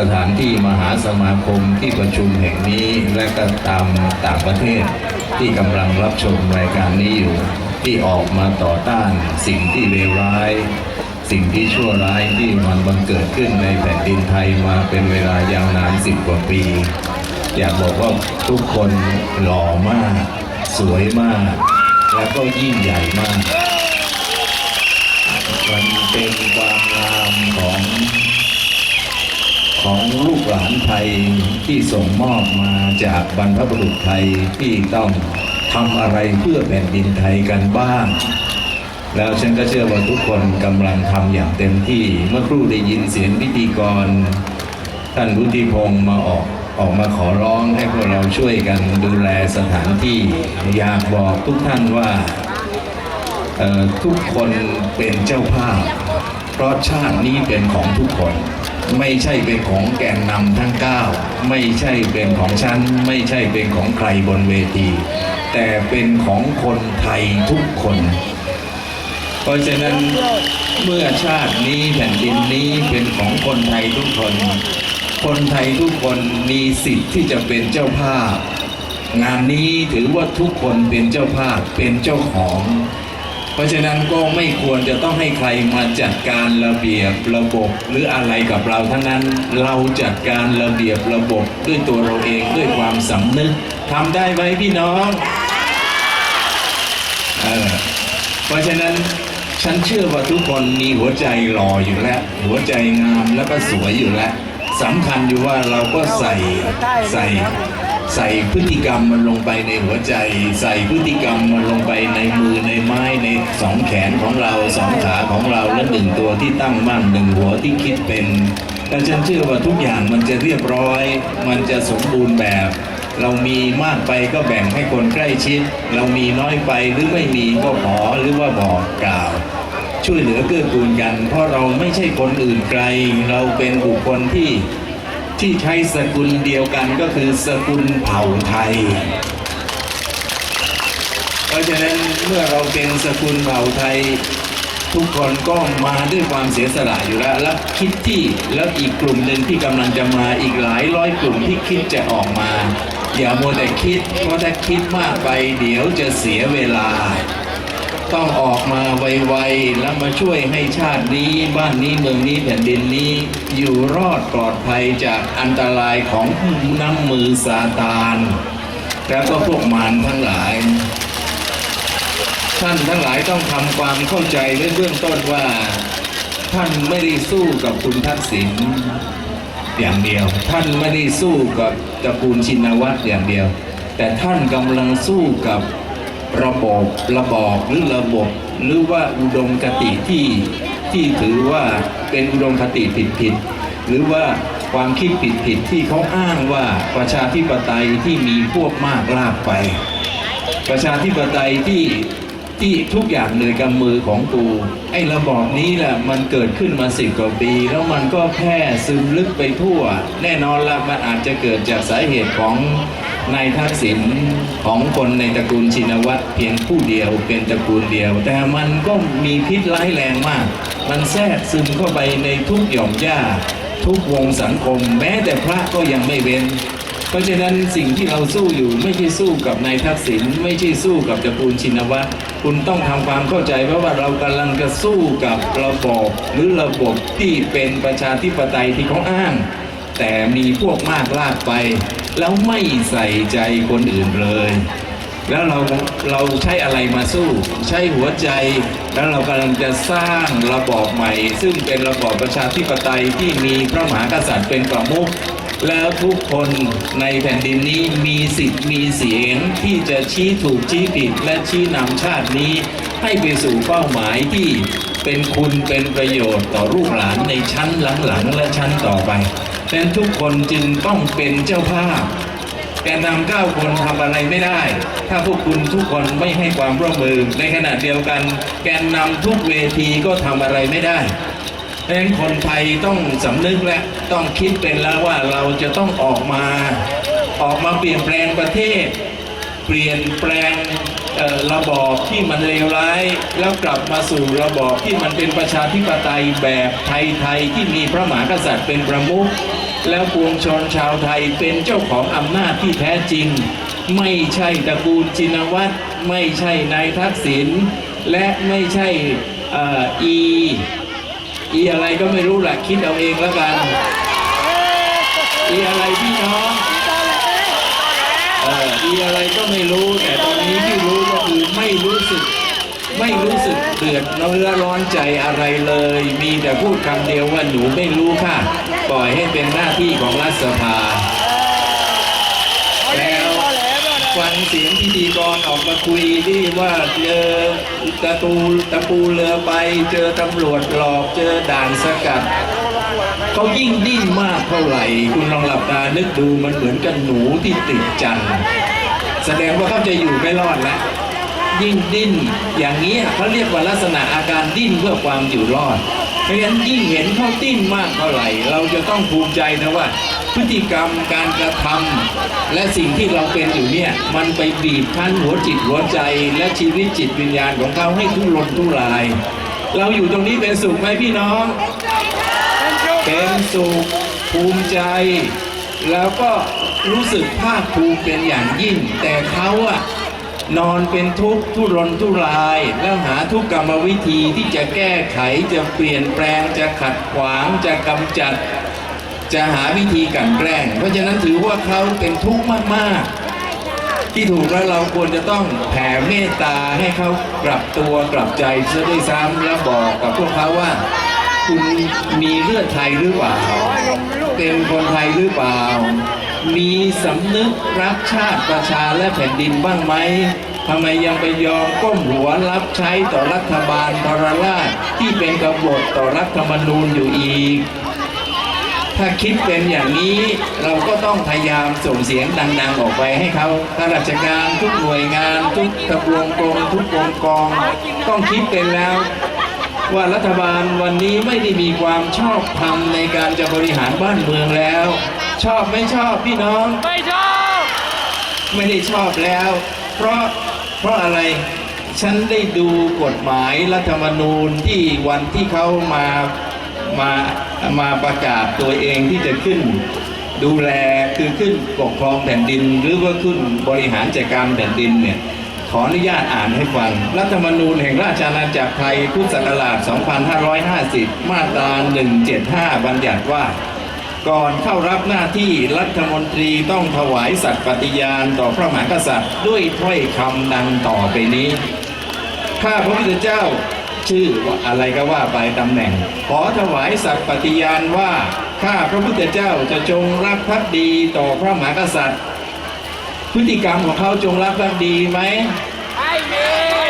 สถานที่มหาสมาคมที่ประชุมแห่งนี้และก็ตามต่างประเทศที่กำลังรับชมรายการนี้อยู่ ที่ออกมาต่อต้านสิ่งที่เลวร้าย สิ่งที่ชั่วร้ายที่มันบังเกิดขึ้นในแผ่นดินไทยมาเป็นเวลายาวนานสิบกว่าปี อยากบอกว่าทุกคนหล่อมาก สวยมาก และก็ยิ่งใหญ่มาก มันเป็นความงามของ ของลูกหลานไทยที่ส่งมอบมาจากบรรพบุรุษไทยที่ต้องทำอะไรเพื่อแผ่นดินไทยกันบ้าง แล้วฉันก็เชื่อว่าทุกคนกำลังทำอย่างเต็มที่เมื่อครู่ได้ยินเสียงพิธีกร ท่านรุธิพงศ์มาออกออกมาขอร้องให้พวกเราช่วยกันดูแลสถานที่ อยากบอกทุกท่านว่าทุกคนเป็นเจ้าภาพ เพราะชาตินี้เป็นของทุกคน ไม่ใช่เป็นของแกนนำทั้ง 9 ไม่ใช่เป็นของฉัน ไม่ใช่เป็นของใครบนเวที แต่เป็นของคนไทยทุกคน เพราะฉะนั้นเมื่อชาตินี้แผ่นดินนี้เป็นของคนไทยทุกคน คนไทยทุกคนมีสิทธิ์ที่จะเป็นเจ้าภาพ งานนี้ถือว่าทุกคนเป็นเจ้าภาพเป็นเจ้าของ เพราะฉะนั้นก็ไม่ควรจะต้องให้ใครมาจัดการระเบียบระบบหรืออะไรกับเราทั้งนั้นเราจัดการระเบียบระบบด้วยตัวเราเองด้วยความสำนึกทำได้ไหมพี่น้องเออเพราะฉะนั้นฉันเชื่อว่าทุกคนมีหัวใจหล่ออยู่แล้ว หัวใจงามแล้วก็สวยอยู่แล้วสำคัญอยู่ว่าเราก็ใส่ใส่ ใส่พฤติกรรมมันลงไปในหัวใจ ใส่พฤติกรรมมันลงไปในมือในไม้ในสองแขนของเราสองขาของเราและหนึ่งตัวที่ตั้งมั่นหนึ่งหัวที่คิดเป็นแต่ฉันเชื่อว่าทุกอย่างมันจะเรียบร้อย มันจะสมบูรณ์แบบ เรามีมากไปก็แบ่งให้คนใกล้ชิด เรามีน้อยไปหรือไม่มีก็ขอหรือว่าบอกกล่าว ช่วยเหลือเกื้อกูลกัน เพราะเราไม่ใช่คนอื่นไกล เราเป็นบุคคลที่ ที่ใช้สกุลเดียวกันก็คือสกุลเผ่าไทย เพราะฉะนั้นเมื่อเราเป็นสกุลเผ่าไทย ทุกคนก็มาด้วยความเสียสละอยู่แล้วและคิดที่แล้วอีกกลุ่มหนึ่งที่กำลังจะมาอีกหลายร้อยกลุ่มที่คิดจะออกมา อย่ามัวแต่คิดเพราะถ้าคิดมากไปเดี๋ยวจะเสียเวลา ต้องออกมาไวๆแล้วมาช่วยให้ชาตินี้ บ้านนี้เมืองนี้แผ่นดินนี้ อยู่รอดปลอดภัยจากอันตรายของน้ำมือซาตานแล้วก็พวกมารทั้งหลาย ท่านทั้งหลายต้องทำความเข้าใจในเบื้องต้นว่า ท่านไม่ได้สู้กับคุณทักษิณอย่างเดียว ท่านไม่ได้สู้กับตระกูลชินวัตรอย่างเดียว แต่ท่านกำลังสู้กับ ระบบระบอบหรือระบบ หรือว่าอุดมคติที่ที่ถือว่าเป็นอุดมคติผิดผิดๆหรือว่าความคิดผิดผิดๆที่เขาอ้างว่าประชาธิปไตยที่มีพวกมากลากไป ประชาธิปไตยที่ที่ทุกอย่างเลยกำมือของกูไอ้ระบอบนี้แหละมันเกิดขึ้นมาสิบกว่าปี แล้วมันก็แพร่ซึมลึกไปทั่ว แน่นอนละมันอาจจะเกิดจากสาเหตุของนายทักษิณของคนในตระกูลชินวัตร เพียงผู้เดียวเป็นตระกูลเดียว แต่มันก็มีพิษร้ายแรงมาก มันแทรกซึมเข้าไปในทุกหย่อมหญ้า ทุกวงสังคม แม้แต่พระก็ยังไม่เว้น เพราะฉะนั้นสิ่งที่เราสู้อยู่ไม่ใช่สู้กับนายทักษิณไม่ใช่สู้กับตระกูลชินวัตรคุณต้องทำความเข้าใจเพราะว่าเรากำลังจะสู้กับระบอบหรือระบบที่เป็นประชาธิปไตยที่เขาอ้างแต่มีพวกมากลากไป แล้วไม่ใส่ใจคนอื่นเลย แล้วเราเราใช้อะไรมาสู้ ใช้หัวใจ แล้วเรากำลังจะสร้างระบอบใหม่ ซึ่งเป็นระบอบประชาธิปไตยที่มีพระมหากษัตริย์เป็นประมุขแล้วทุกคนในแผ่นดินนี้มีสิทธิ์มีเสียงที่จะชี้ถูกชี้ผิดและชี้นำชาตินี้ ให้ไปสู่เป้าหมายที่เป็นคุณเป็นประโยชน์ต่อลูกหลานในชั้นหลังๆ และชั้นต่อไปดังนั้นทุกคนจึงต้องเป็นเจ้าภาพ แกนนำเก้าคนทำอะไรไม่ได้ ถ้าพวกคุณทุกคนไม่ให้ความร่วมมือ ในขณะเดียวกัน แกนนำทุกเวทีก็ทำอะไรไม่ได้ดังนั้นคนไทยต้องสำนึกและต้องคิดเป็นแล้วว่าเราจะต้องออกมา ออกมาเปลี่ยนแปลงประเทศ เปลี่ยนแปลงระบอบที่มันเลวร้าย แล้วกลับมาสู่ระบอบที่มันเป็นประชาธิปไตยแบบไทยๆที่มีพระมหากษัตริย์เป็นประมุข แล้วปวงชนชาวไทยเป็นเจ้าของอำนาจที่แท้จริง ไม่ใช่ตระกูลชินวัตรไม่ใช่นายทักษิณและไม่ใช่อีอีอะไรก็ไม่รู้แหละคิดเอาเองแล้วกันอีอะไรพี่น้องเอออีอะไรก็ไม่รู้แต่ตอนนี้ที่รู้ก็คือไม่รู้สึกไม่รู้สึกเดือดเนื้อร้อนใจอะไรเลย มีแต่พูดคำเดียวว่าหนูไม่รู้ค่ะ ปล่อยให้เป็นหน้าที่ของรัฐสภา แล้วฟังเสียงพิธีกรออกมาคุยที่ว่าเจอตะตูตะปูเรือไป เจอตำรวจหลอกเจอด่านสกัดเขายิ่งดิ้นมากเท่าไหร่ คุณลองหลับตานึกดูมันเหมือนกับหนูที่ติดจันทร์แสดงว่าเขาจะอยู่ไม่รอดแล้วยิ่งดิ้น อย่างนี้เขาเรียกว่าลักษณะอาการดิ้นเพื่อความอยู่รอดเพ ราะฉะนั้นยิ่งเห็นเขาดิ้นมากเท่าไหร่ เราจะต้องภูมิใจนะว่า พฤติกรรมการกระทำและสิ่งที่เราเป็นอยู่เนี่ย มันไปบีบคั้นหัวจิตหัวใจ และชีวิตจิตวิญญาณของเขาให้ทุรนทุราย เราอยู่ตรงนี้เป็นสุขไหมพี่น้อง เป็นสุขภูมิใจ แล้วก็รู้สึกภาคภูมิเป็นอย่างยิ่ง แต่เขาอะ นอนเป็นทุกข์ทุรนทุราย แล้วหาทุกกรรมวิธีที่จะแก้ไขจะเปลี่ยนแปลงจะขัดขวางจะกำจัด จะหาวิธีกันแกล้ง เพราะฉะนั้นถือว่าเขาเป็นทุกข์มากๆ ที่ถูกแล้วเราควรจะต้องแผ่เมตตาให้เขากลับตัวกลับใจซะด้วยซ้ำแล้วบอกกับพวกเขาว่า คุณมีเลือดไทยหรือเปล่าเป็นคนไทยหรือเปล่า มีสำนึกรักชาติประชาและแผ่นดินบ้างไหมทำไมยังไปยอมก้มหัวรับใช้ต่อรัฐบาลทรราชที่เป็นกบฏต่อรัฐธรรมนูญอยู่อีก ถ้าคิดเป็นอย่างนี้เราก็ต้องพยายามส่งเสียงดัง ๆ ออกไปให้เขาข้าราชการทุกหน่วยงาน ทุกกระทรวงกรมทุกองค์กรต้องคิดเป็นแล้วว่ารัฐบาลวันนี้ไม่ได้มีความชอบธรรมในการจะบริหารบ้านเมืองแล้ว ชอบไม่ชอบพี่น้อง ไม่ชอบ ไม่ได้ชอบแล้ว เพราะเพราะอะไรฉันได้ดูกฎหมายรัฐธรรมนูญที่วันที่เขามามามาประกาศตัวเองที่จะขึ้น ดูแลคือขึ้นปกครองแผ่นดิน หรือว่าขึ้นบริหารจัดการแผ่นดินเนี่ยขออนุญาตอ่านให้ฟัง รัฐธรรมนูญแห่งราชอาณาจักรไทยพุทธศักราช 2550 มาตรา 175 บัญญัติว่า ก่อนเข้ารับหน้าที่รัฐมนตรีต้องถวายสัตย์ปฏิญาณต่อพระมหากษัตริย์ ด้วยถ้อยคำดังต่อไปนี้ ข้าพระพุทธเจ้าชื่อว่าอะไรก็ว่าไปตำแหน่ง ขอถวายสัตย์ปฏิญาณว่า ข้าพระพุทธเจ้าจะจงรักภักดีต่อพระมหากษัตริย์ พฤติกรรมของเขาจงรักภักดีไหม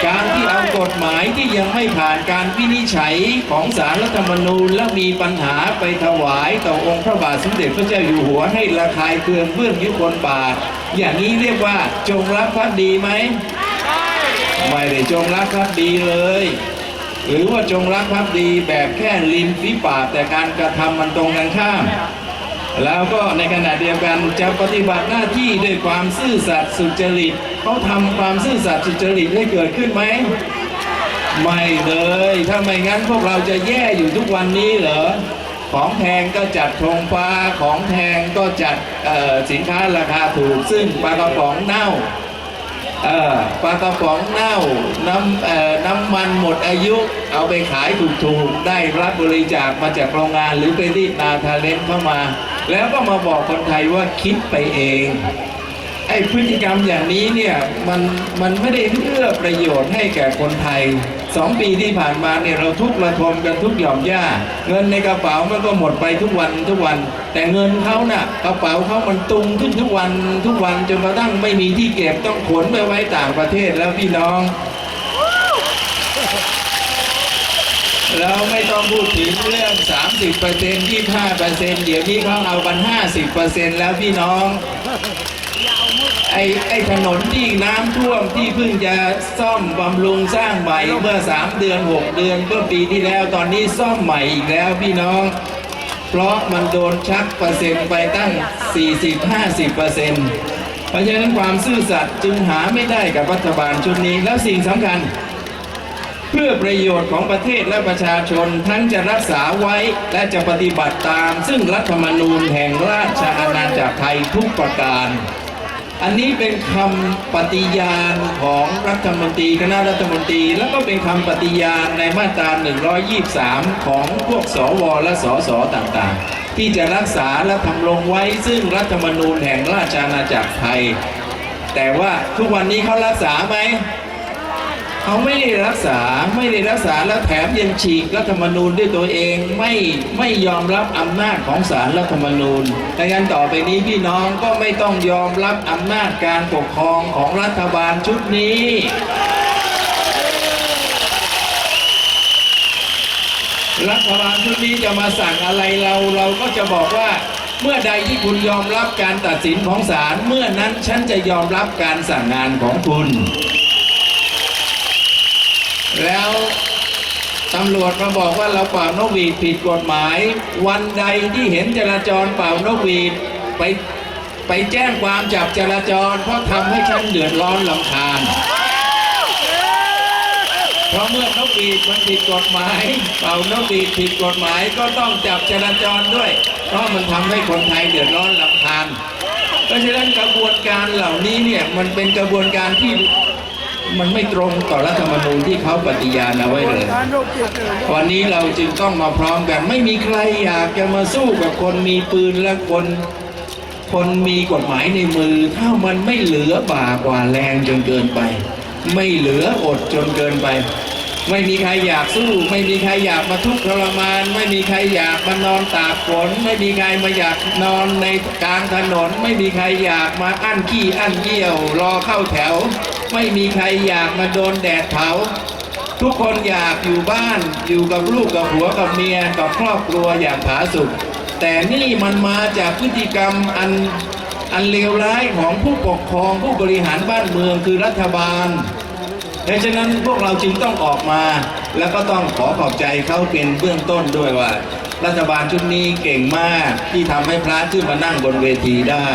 การที่เอากฎหมายที่ยังไม่ผ่านการวินิจฉัยของสารรัฐธรรมนูญ และมีปัญหาไปถวายต่อองค์พระบาทสมเด็จพระเจ้าอยู่หัวให้ระคายเคืองเบื้องยุคนบาท อย่างนี้เรียกว่าจงรักภักดีไหมไม่ได้จงรักภักดีเลย หรือว่าจงรักภักดีแบบแค่ริมฝีปากแต่การกระทำมันตรงกันข้ามแล้วก็ในขณะเดียวกันจะปฏิบัติหน้าที่ด้วยความซื่อสัตย์สุจริต เขาทำความซื่อสัตย์สุจริตให้เกิดขึ้นไหม ไม่เลย ถ้าไม่งั้นพวกเราจะแย่อยู่ทุกวันนี้เหรอ ของแพงก็จัดธงฟ้า ของแพงก็จัดสินค้าราคาถูก ซึ่งปลากระป๋องเน่าปลากระป๋องเน่าน้ำน้ำมันหมดอายุเอาไปขายถูกๆ ได้รับบริจาคมาจากโรงงานหรือไปรีดนาทาเลนเข้ามา แล้วก็มาบอกคนไทยว่าคิดไปเอง อ้พฤติกรรมอย่างนี้เนี่ยมันมันไม่ได้เอื้อประโยชน์ให้แก่คนไทยสองปีที่ผ่านมาเนี่ยเราทุกระทมกันทุกหย่อมย่า เงินในกระเป๋ามันก็หมดไปทุกวันทุกวัน แต่เงินเขาน่ะกระเป๋าเขามันตุงขึ้นทุกวันทุกวันจนกระทั่งไม่มีที่เก็บต้องขนไปไว้ต่างประเทศแล้วพี่น้องแล้วไม่ต้องพูดถึงเรื่อง 30% 25%เดี๋ยวนี้เขาเอากัน 50%แล้วพี่น้อง ไอ้ไอ้ถนนที่น้ำท่วมที่เพิ่งจะซ่อมบำรุงสร้างใหม่เมื่อ 3 เดือน 6 เดือนเมื่อปีที่แล้วตอนนี้ซ่อมใหม่อีกแล้วพี่น้อง เพราะมันโดนชักเปอร์เซ็นต์ไปตั้ง 40-50%เซ็นต์เพราะฉะนั้นความซื่อสัตย์จึงหาไม่ได้กับรัฐบาลชุดนี้แล้วสิ่งสำคัญ เพื่อประโยชน์ของประเทศและประชาชนทั้งจะรักษาไว้และจะปฏิบัติตาม ซึ่งรัฐธรรมนูญแห่งราชอาณาจักรไทยทุกประการ อันนี้เป็นคำปฏิญาณของรัฐมนตรีคณะรัฐมนตรี แล้วก็เป็นคำปฏิญาณในมาตรา 123 ของพวกสวและสสต่างๆ ที่จะรักษาและทำลงไว้ซึ่งรัฐธรรมนูญแห่งราชอาณาจักรไทย แต่ว่าทุกวันนี้เขารักษาไหม เขาไม่ได้รักษาไม่ได้รักษาแล้วแถมยังฉีกรัฐธรรมนูญด้วยตัวเองไม่ไม่ยอมรับอำนาจของศาลรัฐธรรมนูญดังนั้นต่อไปนี้พี่น้องก็ไม่ต้องยอมรับอำนาจการปกครองของรัฐบาลชุดนี้รัฐบาลชุดนี้จะมาสั่งอะไรเราเราก็จะบอกว่า เมื่อใดที่คุณยอมรับการตัดสินของศาลเมื่อนั้นฉันจะยอมรับการสั่งงานของคุณ แล้วตำรวจมาบอกว่าเราเป่านกหวีดผิดกฎหมาย วันใดที่เห็นจราจรเป่านกหวีดไปไปแจ้งความจับจราจร เพราะทำให้ฉันเดือดร้อนลำคาญ เพราะเมื่อนกหวีดมันผิดกฎหมาย เป่านกหวีดผิดกฎหมายก็ต้องจับจราจรด้วย เพราะมันทำให้คนไทยเดือดร้อนลำคาญ เพราะฉะนั้นกระบวนการเหล่านี้เนี่ยมันเป็นกระบวนการที่ มันไม่ตรงต่อรัฐธรรมนูญที่เขาปฏิญาณเอาไว้เลย วันนี้เราจึงต้องมาพร้อมกัน ไม่มีใครอยากจะมาสู้กับคนมีปืนและคน คนมีกฎหมายในมือ ถ้ามันไม่เหลือบ่ากว่าแรงจนเกินไป ไม่เหลืออดจนเกินไป ไม่มีใครอยากสู้ ไม่มีใครอยากมาทุกข์ทรมาน ไม่มีใครอยากมานอนตากฝน ไม่มีใครมาอยากนอนในกลางถนน ไม่มีใครอยากมาอั้นขี้อั้นเยี่ยว รอเข้าแถว ไม่มีใครอยากมาโดนแดดเผา ทุกคนอยากอยู่บ้านอยู่กับลูกกับผัวกับเมียกับครอบครัวอย่างผาสุกแต่นี่มันมาจากพฤติกรรมอันอันเลวร้ายของผู้ปกครองผู้บริหารบ้านเมืองคือรัฐบาลดังฉะนั้นพวกเราจึงต้องออกมา แล้วก็ต้องขอขอบใจเขาเป็นเบื้องต้นด้วยว่า รัฐบาลชุดนี้เก่งมากที่ทำให้พระขึ้นมานั่งบนเวทีได้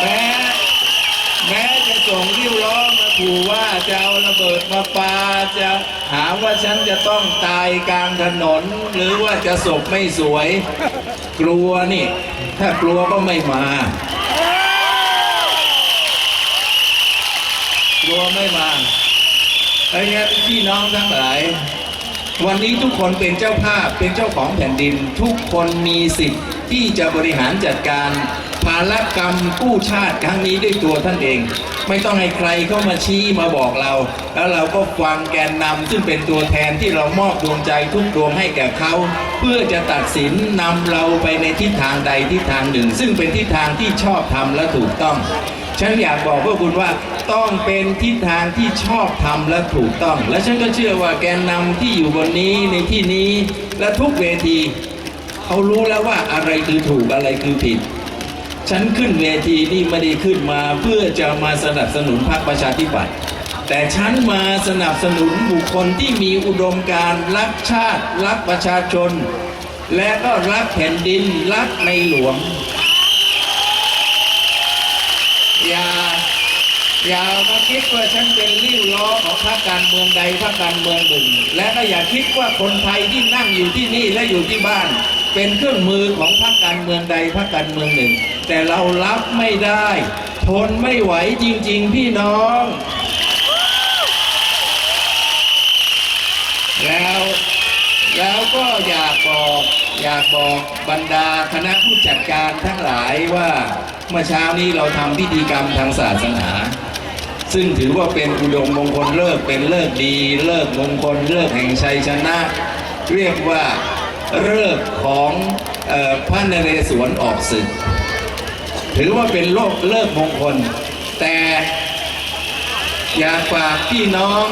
แม้ แม้จะส่งริ้วล้อมา ขู่ว่าจะเอาระเบิดมาปาจะหาว่าฉันจะต้องตายกลางถนน หรือว่าจะศพไม่สวย กลัวนี่ ถ้ากลัวก็ไม่มา กลัวไม่มาไอ้เงี้ยพี่น้องทั้งหลายวันนี้ทุกคนเป็นเจ้าภาพเป็นเจ้าของแผ่นดิน ทุกคนมีสิทธิ์ที่จะบริหารจัดการ ภารกรรมกู้ชาติครั้งนี้ด้วยตัวท่านเอง ไม่ต้องให้ใครเข้ามาชี้มาบอกเรา แล้วเราก็ฟังแกนนำซึ่งเป็นตัวแทนที่เรามอบดวงใจทุกดวงให้แก่เขา เพื่อจะตัดสินนำเราไปในทิศทางใดทิศทางหนึ่ง ซึ่งเป็นทิศทางที่ชอบทำและถูกต้องฉันอยากบอกพวกคุณว่าต้องเป็นทิศทางที่ชอบทำและถูกต้อง และฉันก็เชื่อว่าแกนนำที่อยู่บนนี้ในที่นี้และทุกเวที เขารู้แล้วว่าอะไรคือถูกอะไรคือผิด ฉันขึ้นเวทีนี่ไม่ได้ขึ้นมาเพื่อจะมาสนับสนุนพรรคประชาธิปัตย์แต่ฉันมาสนับสนุนบุคคลที่มีอุดมการณ์รักชาติ รักประชาชน และก็รักแผ่นดินรักในหลวง อย่าอย่ามาคิดว่าฉันเป็นริ้วล้อของพรรคการเมืองใดพรรคการเมืองหนึ่ง และก็อย่าคิดว่าคนไทยที่นั่งอยู่ที่นี่และอยู่ที่บ้าน เป็นเครื่องมือของพรรคการเมืองใดพรรคการเมืองหนึ่ง แต่เรารับไม่ได้ ทนไม่ไหวจริง ๆ พี่น้อง แล้วแล้วก็อยากบอกอยากบอกบรรดาคณะผู้จัดการทั้งหลายว่าเมื่อเช้านี้เราทำพิธีกรรมทางศาสนา ซึ่งถือว่าเป็นอุดมมงคลเลิกเป็นเลิกดี เลิกมงคลเลิกแห่งชัยชนะ เรียกว่า เลิกของอพระนเรศวรออกศึก ถือว่าเป็นโลกเลิกมงคล แต่อยากฝากพี่น้อง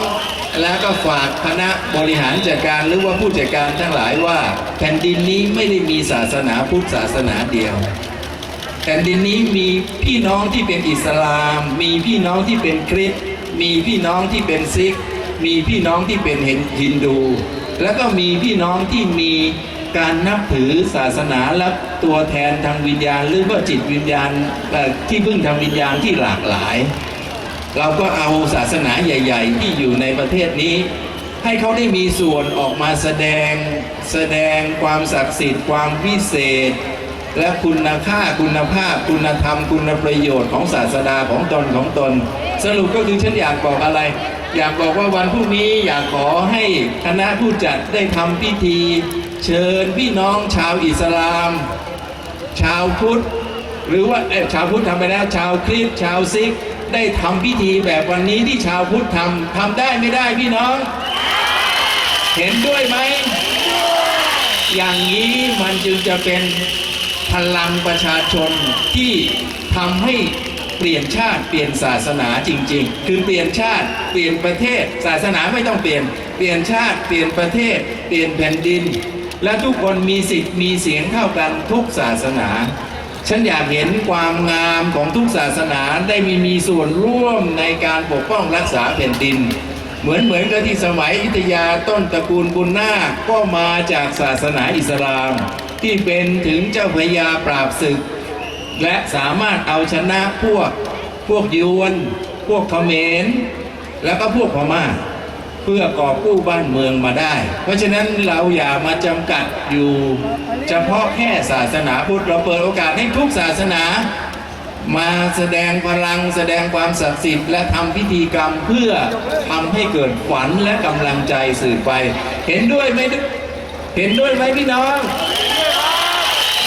แล้วก็ฝากคณะบริหารจัดการหรือว่าผู้จัดการทั้งหลายว่า แผ่นดินนี้ไม่ได้มีศาสนาพุทธศาสนาเดียวแผ่นดินนี้มีพี่น้องที่เป็นอิสลาม มีพี่น้องที่เป็นคริสต์มีพี่น้องที่เป็นซิก มีพี่น้องที่เป็นฮินดู แล้วก็มีพี่น้องที่มี การนับถือศาสนาและตัวแทนทางวิญญาณ หรือว่าจิตวิญญาณที่พึ่งทางวิญญาณที่หลากหลาย เราก็เอาศาสนาใหญ่ ๆ ที่อยู่ในประเทศนี้ ให้เขาได้มีส่วนออกมาแสดง แสดงความศักดิ์สิทธิ์ความวิเศษ และคุณค่าคุณภาพ คุณธรรม คุณประโยชน์ของศาสดาของตนของตน สรุปก็คือฉันอยากบอกอะไรอยากบอกว่าวันพรุ่งนี้อยากขอให้คณะผู้จัดได้ทำพิธี เชิญพี่น้องชาวอิสลาม ชาวพุทธหรือว่าเออชาวพุทธทำไปแล้วชาวคริสต์ชาวซิก ได้ทำพิธีแบบวันนี้ที่ชาวพุทธทำทำได้ไม่ได้พี่น้อง เห็นด้วยไหม อย่างนี้มันจึงจะเป็นพลังประชาชนที่ทำให้เปลี่ยนชาติเปลี่ยนศาสนาจริง ๆ คือเปลี่ยนชาติเปลี่ยนประเทศ ศาสนาไม่ต้องเปลี่ยน เปลี่ยนชาติเปลี่ยนประเทศ เปลี่ยนแผ่นดิน และทุกคนมีสิทธิ์มีเสียงเท่ากันทุกศาสนา ฉันอยากเห็นความงามของทุกศาสนาได้มีมีส่วนร่วมในการปกป้องรักษาแผ่นดิน เหมือนเหมือนกับที่สมัยอยุธยาต้นตระกูลบุญนาคก็มาจากศาสนาอิสลาม ที่เป็นถึงเจ้าพระยาปราบศึก และสามารถเอาชนะพวกพวกยวน พวกเขมร แล้วก็พวกพม่า เพื่อกอบกู้บ้านเมืองมาได้ เพราะฉะนั้นเราอย่ามาจำกัดอยู่เฉพาะแค่ศาสนาพุทธเราเปิดโอกาสให้ทุกศาสนามาแสดงพลังแสดงความศักดิ์สิทธิ์และทำพิธีกรรมเพื่อทำให้เกิดฝันและกำลังใจสื่อไป เห็นด้วยไหมเห็นด้วยไหมพี่น้อง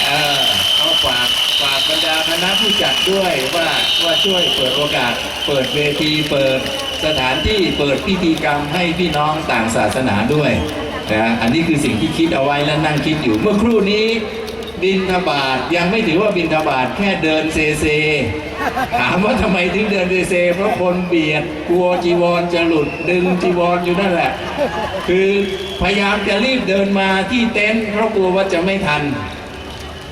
เออเขาฝากฝากบรรดาคณะผู้จัดด้วยว่าว่าช่วยเปิดโอกาส เปิดเวทีเปิด สถานที่เปิดพิธีกรรมให้พี่น้องต่างศาสนาด้วยนะอันนี้คือสิ่งที่คิดเอาไว้และนั่งคิดอยู่เมื่อครู่นี้บินทบาทยังไม่ถือว่าบินทบาทแค่เดินเซเซ ถามว่าทำไมถึงเดินเซเซ เพราะคนเบียดกลัวจีวรจะหลุดดึงจีวรอยู่นั่นแหละ คือพยายามจะรีบเดินมาที่เต็นท์เพราะกลัวว่าจะไม่ทัน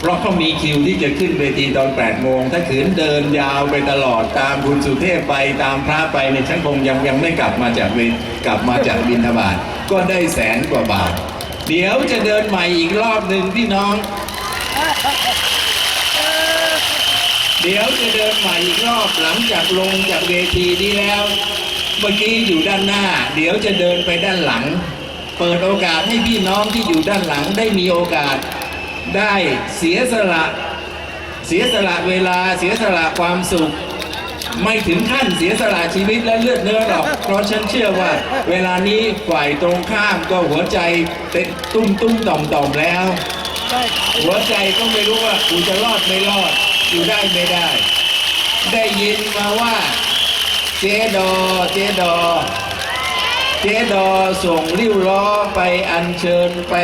เพราะเขามีคิวที่จะขึ้นเวทีตอน8โมง ถ้าขืนเดินยาวไปตลอดตามคุณสุเทพไปตามพระไปในยฉันคงยังยังไม่กลับมาจากเวกลับมาจากบินทบาทก็ได้แสนกว่าบาท เดี๋ยวจะเดินใหม่อีกรอบหนึ่งพี่น้อง เดี๋ยวจะเดินใหม่อีกรอบหลังจากลงจากเวทีนี้แล้ว เมื่อกี้อยู่ด้านหน้า เดี๋ยวจะเดินไปด้านหลัง เปิดโอกาสให้พี่น้องที่อยู่ด้านหลังได้มีโอกาส ได้เสียสละเสียสละเวลาเสียสละความสุข ไม่ถึงขั้นเสียสละชีวิตและเลือดเนื้อหรอก เพราะฉันเชื่อว่า เวลานี้ฝ่ายตรงข้ามก็หัวใจเต้นตุ้มตุ้มต่อมต่อมแล้ว หัวใจก็ไม่รู้ว่ากูจะรอดไม่รอดอยู่ได้ไม่ได้ ได้ยินมาว่า เจดอเจดอ เจดอส่งริ้วล้อไปอัญเชิญไป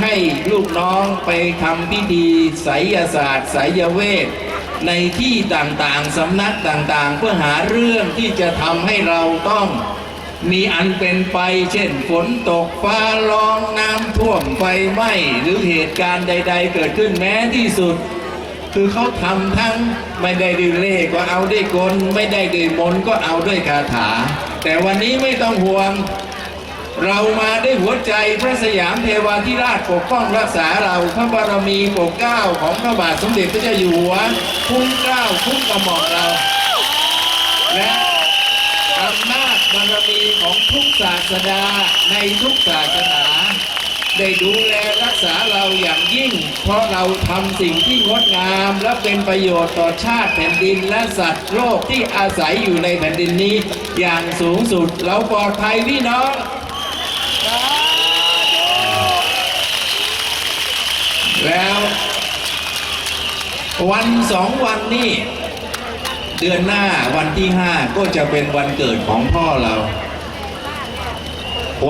ให้ลูกน้องไปทำพิธีไสยศาสตร์ไสยเวทในที่ต่างๆสำนักต่างๆ เพื่อหาเรื่องที่จะทำให้เราต้องมีอันเป็นไป เช่นฝนตกฟ้าร้องน้ำท่วมไฟไหม้หรือเหตุการณ์ใด ๆ เกิดขึ้นแม้ที่สุด คือเขาทำทั้งไม่ได้ด้วยเล่ห์ก็เอาด้วยกล ไม่ได้ด้วยมนก็เอาด้วยคาถา แต่วันนี้ไม่ต้องห่วง เรามาด้วยหัวใจพระสยามเทวาธิราชปกป้องรักษาเราพระบารมีปกเก้าของพระบาทสมเด็จพระเจ้าอยู่หัวคุ้มเกล้าคุ้มกระหม่อมเรา และอำนาจบารมีของทุกศาสดาในทุกศาสนา ได้ดูแลรักษาเราอย่างยิ่ง เพราะเราทำสิ่งที่งดงามและเป็นประโยชน์ต่อชาติแผ่นดินและสัตว์โลกที่อาศัยอยู่ในแผ่นดินนี้ อย่างสูงสุดเราปลอดภัยพี่น้อง แล้ว วันสองวันนี้ เดือนหน้าวันที่ห้าก็จะเป็นวันเกิดของพ่อเรา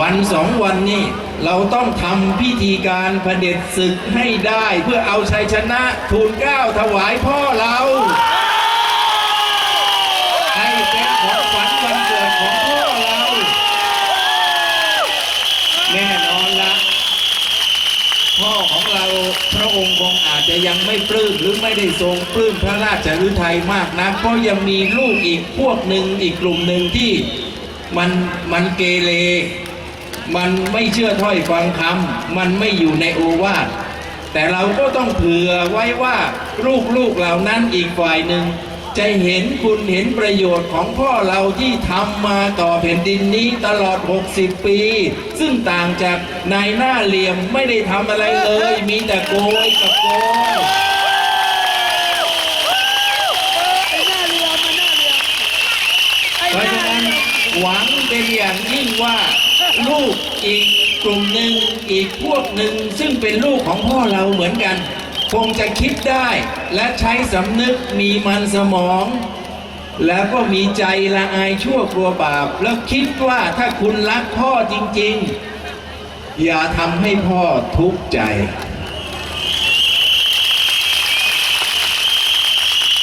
วันสองวันนี้เราต้องทำพิธีการเผด็จศึกให้ได้ เพื่อเอาชัยชนะทูลเกล้าถวายพ่อเรา ให้เป็นของขวัญวันเกิดของพ่อเรา แน่นอนละ พ่อของเราพระองค์คงอาจจะ ยังไม่ปลื้มหรือไม่ได้ทรงปลื้มพระราชฤทัยมากนักเพราะยังมีลูกอีกพวกหนึ่งอีกกลุ่มหนึ่งที่มันมันเกเรมันไม่เชื่อถ้อยฟังคำมันไม่อยู่ในโอวาทแต่เราก็ต้องเผื่อไว้ว่าลูกๆเหล่านั้นอีกฝ่ายหนึ่ง จะเห็นคุณเห็นประโยชน์ของพ่อเราที่ทำมาต่อแผ่นดินนี้ตลอด 60 ปี ซึ่งต่างจากนายหน้าเหลี่ยมไม่ได้ทำอะไรเลย มีแต่โกยกับโกยเพราะฉะนั้นหวังเป็นอย่างยิ่งว่าลูกอีกกลุ่มหนึ่งอีกพวกหนึ่งซึ่งเป็นลูกของพ่อเราเหมือนกัน คงจะคิดได้และใช้สำนึกมีมันสมอง แล้วก็มีใจละอายชั่วกลัวบาป แล้วคิดว่าถ้าคุณรักพ่อจริง ๆ อย่าทำให้พ่อทุกข์ใจ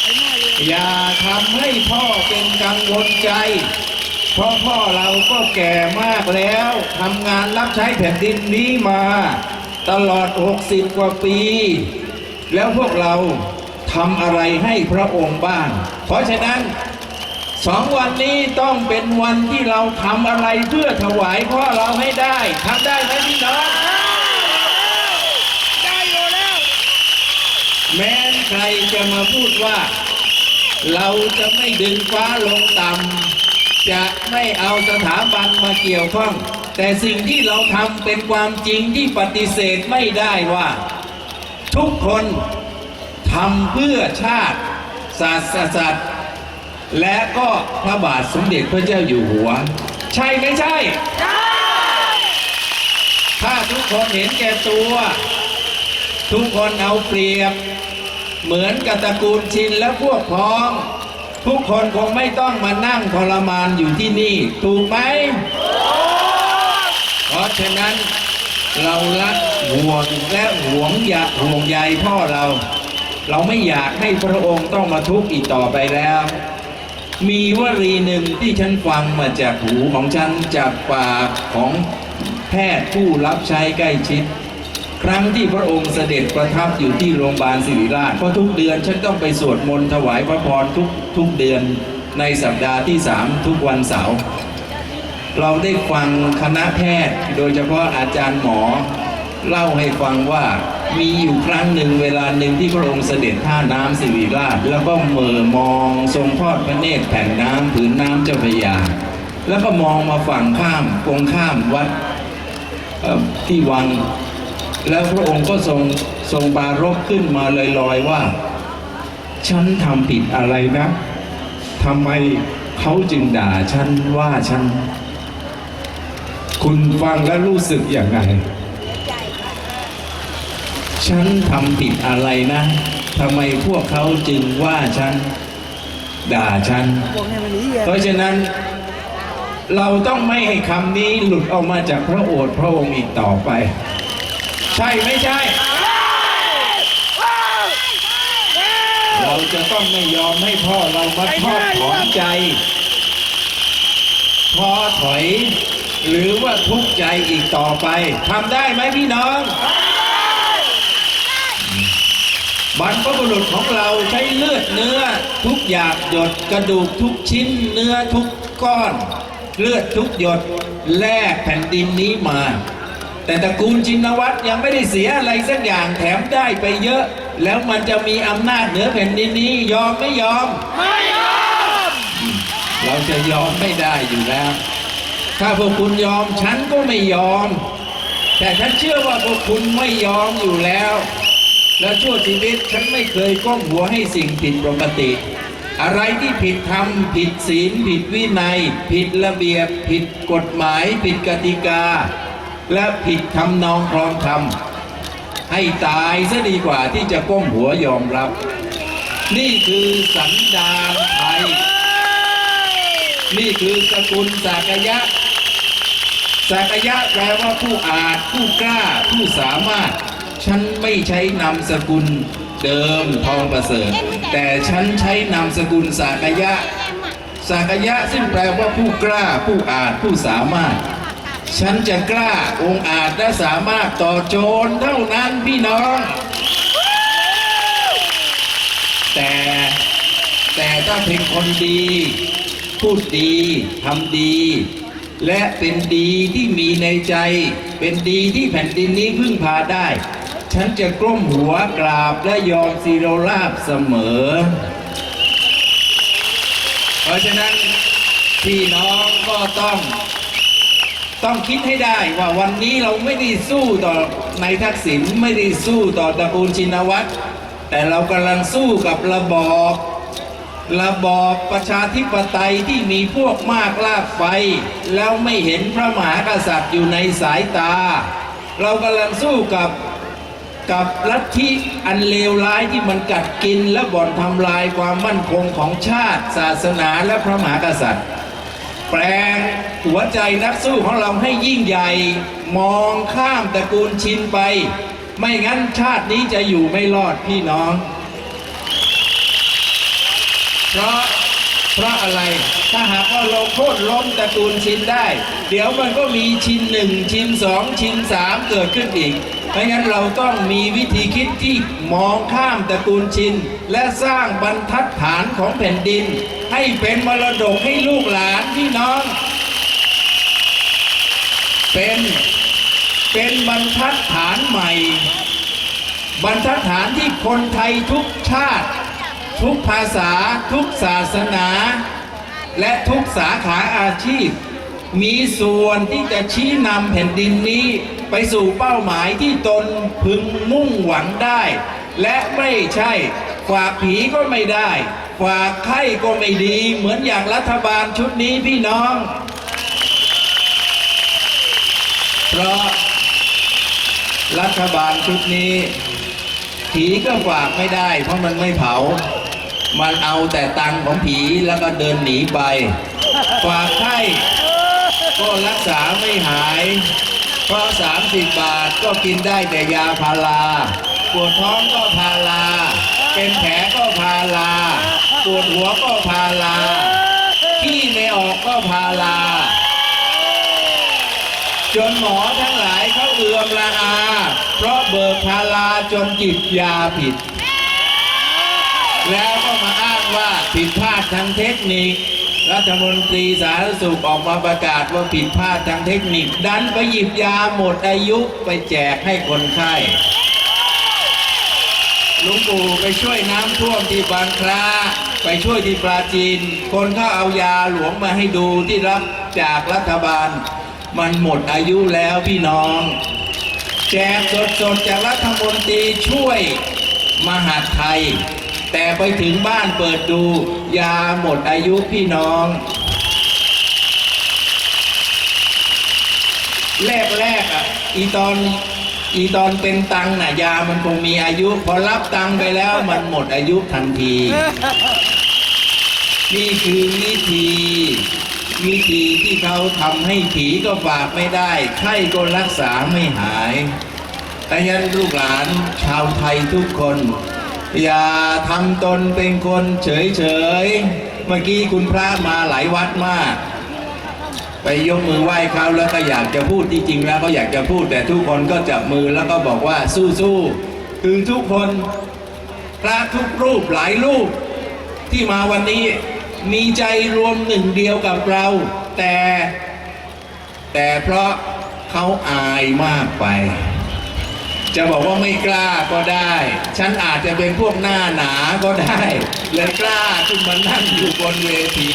ไอ้หน้าเรืออย่าทำให้พ่อเป็นกังวลใจ เพราะพ่อเราก็แก่มากแล้วทำงานรับใช้แผ่นดินนี้มา ตลอด 60 กว่าปี แล้วพวกเราทำอะไรให้พระองค์บ้าง เพราะฉะนั้นสองวันนี้ต้องเป็นวันที่เราทำอะไรเพื่อถวายพ่อเราให้ได้ทำได้ไหมพี่น้องได้อยู่แล้ว แม้นใครจะมาพูดว่า เราจะไม่ดึงฟ้าลงต่ำจะไม่เอาสถาบันมาเกี่ยวข้อง แต่สิ่งที่เราทำเป็นความจริงที่ปฏิเสธไม่ได้ว่า ทุกคนทำเพื่อชาติศาสตว์และก็พระบาทสมเด็จพระเจ้าอยู่หัว ใช่ไม่ใช่ ถ้าทุกคนเห็นแก่ตัว ทุกคนเอาเปรียบ เหมือนกับตระกูลชินและพวกพ้อง ทุกคนคงไม่ต้องมานั่งทรมานอยู่ที่นี่ ถูกไหม เพราะฉะนั้น เรารักห่วงและห่วงยาห่วงใยพ่อเรา เราไม่อยากให้พระองค์ต้องมาทุกข์อีกต่อไปแล้ว มีวลีหนึ่งที่ฉันฟังมาจากหูของฉันจากปากของแพทย์ผู้รับใช้ใกล้ชิด ครั้งที่พระองค์เสด็จประทับอยู่ที่โรงพยาบาลศิริราชเพราะทุกเดือนฉันต้องไปสวดมนต์ถวายพระพรทุกทุกเดือนในสัปดาห์ที่สามทุกวันเสาร์ เราได้ฟังคณะแพทย์ โดยเฉพาะอาจารย์หมอ เล่าให้ฟังว่ามีอยู่ครั้งหนึ่งเวลาหนึ่งที่พระองค์เสด็จท่าน้ำสิริราช แล้วก็เหม่อมองทรงทอดพระเนตรแผ่นน้ำผืนน้ำเจ้าพระยา แล้วก็มองมาฝั่งข้ามตรงข้ามวัดที่วัง แล้วพระองค์ก็ทรงทรงปรารภขึ้นมาลอยๆว่า ฉันทำผิดอะไรนะทำไมเขาจึงด่าฉันว่าฉัน คุณฟังแล้วรู้สึกอย่างไง ฉันทำผิดอะไรนะทำไมพวกเขาจึงว่าฉัน ด่าฉันบอกให้มันหนีอะเพราะฉะนั้น เราต้องไม่ให้คำนี้หลุดออกมาจากพระโอษฐ์พระองค์อีกต่อไป ใช่ไม่ใช่ เราจะต้องไม่ยอมให้พ่อเรามาทอดถอนใจท้อถอย หรือว่าทุกข์ใจอีกต่อไปทำได้ไหมพี่น้องบรรพบุรุษของเราใช้เลือดเนื้อ ทุกหยาดหยดกระดูกทุกชิ้นเนื้อทุกก้อน เลือดทุกหยดแลกแผ่นดินนี้มา แต่ตระกูลจินวัตรยังไม่ได้เสียอะไรสักอย่างแถมได้ไปเยอะ แล้วมันจะมีอำนาจเหนือแผ่นดินนี้ยอมไม่ยอม ไม่ยอม เราจะยอมไม่ได้อยู่แล้ว ถ้าพวกคุณยอมฉันก็ไม่ยอม แต่ฉันเชื่อว่าพวกคุณไม่ยอมอยู่แล้ว และชั่วชีวิตฉันไม่เคยก้มหัวให้สิ่งผิดปกติ อะไรที่ผิดธรรมผิดศีล ผิดวินัย ผิดระเบียบ ผิดกฎหมาย ผิดกติกา และผิดทำนองครองธรรมให้ตายซะดีกว่าที่จะก้มหัวยอมรับ นี่คือสันดานไทย นี่คือสกุลสากยะ สากยะแปลว่าผู้อาจผู้กล้า ผู้สามารถ ฉันไม่ใช้นามสกุลเดิมทองประเสริฐ แต่ฉันใช้นามสกุลสากยะสากยะซึ่งแปลว่าผู้กล้า ผู้อาจผู้สามารถ ฉันจะกล้าองค์อาจและสามารถต่อโจรเท่านั้นพี่น้อง แต่แต่ถ้าเป็นคนดี พูดดีทำดี และเป็นดีที่มีในใจ เป็นดีที่แผ่นดินนี้พึ่งพาได้ ฉันจะกล้มหัวกราบและยอมซีโรราบเสมอ เพราะฉะนั้นพี่น้องก็ต้อง ต้องคิดให้ได้ว่าวันนี้เราไม่ได้สู้ต่อในทักษิณไม่ได้สู้ต่อตระกูลชินวัตรแต่เรากำลังสู้กับระบอบ ระบอบประชาธิปไตยที่มีพวกมากลากไฟ แล้วไม่เห็นพระมหากษัตริย์อยู่ในสายตา เรากำลังสู้กับกับลัทธิอันเลวร้ายที่มันกัดกินและบ่อนทำลายความมั่นคงของชาติศาสนาและพระมหากษัตริย์ แปลงหัวใจนักสู้ของเราให้ยิ่งใหญ่มองข้ามตระกูลชินไป ไม่งั้นชาตินี้จะอยู่ไม่รอดพี่น้อง เพราะเพราะอะไรถ้าหากว่าเราโค่นล้มตระกูลชินได้ เดี๋ยวมันก็มีชินหนึ่งชินสองชินสามเกิดขึ้นอีก เพราะงั้นเราต้องมีวิธีคิดที่มองข้ามตระกูลชิน และสร้างบรรทัดฐานของแผ่นดิน ให้เป็นมรดกให้ลูกหลานพี่น้อง เป็นเป็นบรรทัดฐานใหม่ บรรทัดฐานที่คนไทยทุกชาติ ทุกภาษาทุกศาสนา และทุกสาขาอาชีพ มีส่วนที่จะชี้นำแผ่นดินนี้ไปสู่เป้าหมายที่ตนพึงมุ่งหวังได้ และไม่ใช่ฝากผีก็ไม่ได้ ฝากไข้ก็ไม่ดี เหมือนอย่างรัฐบาลชุดนี้พี่น้อง เพราะรัฐบาลชุดนี้ ผีก็ฝากไม่ได้ เพราะมันไม่เผา มันเอาแต่ตังของผีแล้วก็เดินหนีไป ฝากไข้ก็รักษาไม่หาย เพราะ30บาทก็กินได้แต่ยาพาราปวดท้องก็พาราเป็นแผลก็พาราปวดหัวก็พาราขี้ไม่ออกก็พาราจนหมอทั้งหลายเขาเอือมละอา เพราะเบิกพาราจนจิบยาผิด แล้วก็มาอ้างว่า ผิดพลาดทางเทคนิค รัฐมนตรีสาธารณสุขออกมาประกาศว่าผิดพลาดทางเทคนิค ดันไปหยิบยาหมดอายุไปแจกให้คนไข้ลุงปู่ไปช่วยน้ำท่วมที่บางคลาไปช่วยที่ปราจีน คนเขาเอายาหลวงมาให้ดูที่รับจากรัฐบาล มันหมดอายุแล้วพี่น้องแจกสดๆจากรัฐมนตรีช่วยมหาไทย แต่ไปถึงบ้านเปิดดู ยาหมดอายุพี่น้อง แรกๆอะ อีตอนอีตอนเป็นตังค์น่ะยามันคงมีอายุ พอรับตังค์ไปแล้วมันหมดอายุทันที นี่คือวิธี วิธีที่เขาทำให้ผีก็ฝากไม่ได้ไข้ก็รักษาไม่หายแต่ยันลูกหลานชาวไทยทุกคน อย่าทำตนเป็นคนเฉยๆเมื่อกี้คุณพระมาหลายวัดมาก ไปยกมือไหว้เขาแล้วก็อยากจะพูดที่จริงแล้วก็อยากจะพูด แต่ทุกคนก็จับมือแล้วก็บอกว่าสู้ๆคือทุกคนพระทุกรูปหลายรูปที่มาวันนี้มีใจรวมหนึ่งเดียวกับเรา แต่แต่เพราะเขาอายมากไป จะบอกว่าไม่กล้าก็ได้ ฉันอาจจะเป็นพวกหน้าหนาก็ได้เลยกล้าขึ้นมานั่งอยู่บนเวที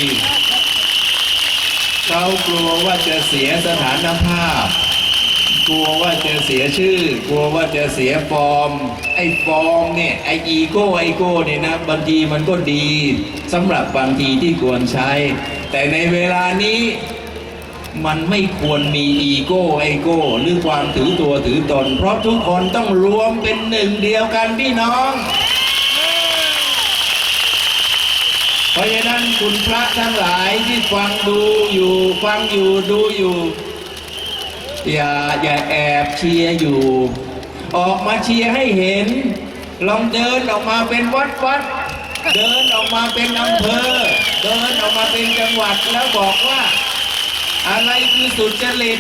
เขากลัวว่าจะเสียสถานภาพ กลัวว่าจะเสียชื่อ กลัวว่าจะเสียฟอร์ม ไอ้ฟอร์มเนี่ย ไอ้อีโก้ไอโก้เนี่ยนะ บางทีมันก็ดีสำหรับบางทีที่ควรใช้ แต่ในเวลานี้ มันไม่ควรมีอีโก้ไอโก้หรือความถือตัวถือตน เพราะทุกคนต้องรวมเป็นหนึ่งเดียวกันพี่น้อง เพราะฉะนั้นคุณพระทั้งหลายที่ฟังดูอยู่ฟังอยู่ดูอยู่ อย่าอย่าแอบเชียร์อยู่ ออกมาเชียร์ให้เห็น ลองเดินออกมาเป็นวัดวัดเดินออกมาเป็นอำเภอ เดินออกมาเป็นจังหวัดแล้วบอกว่า อะไรคือสุจริต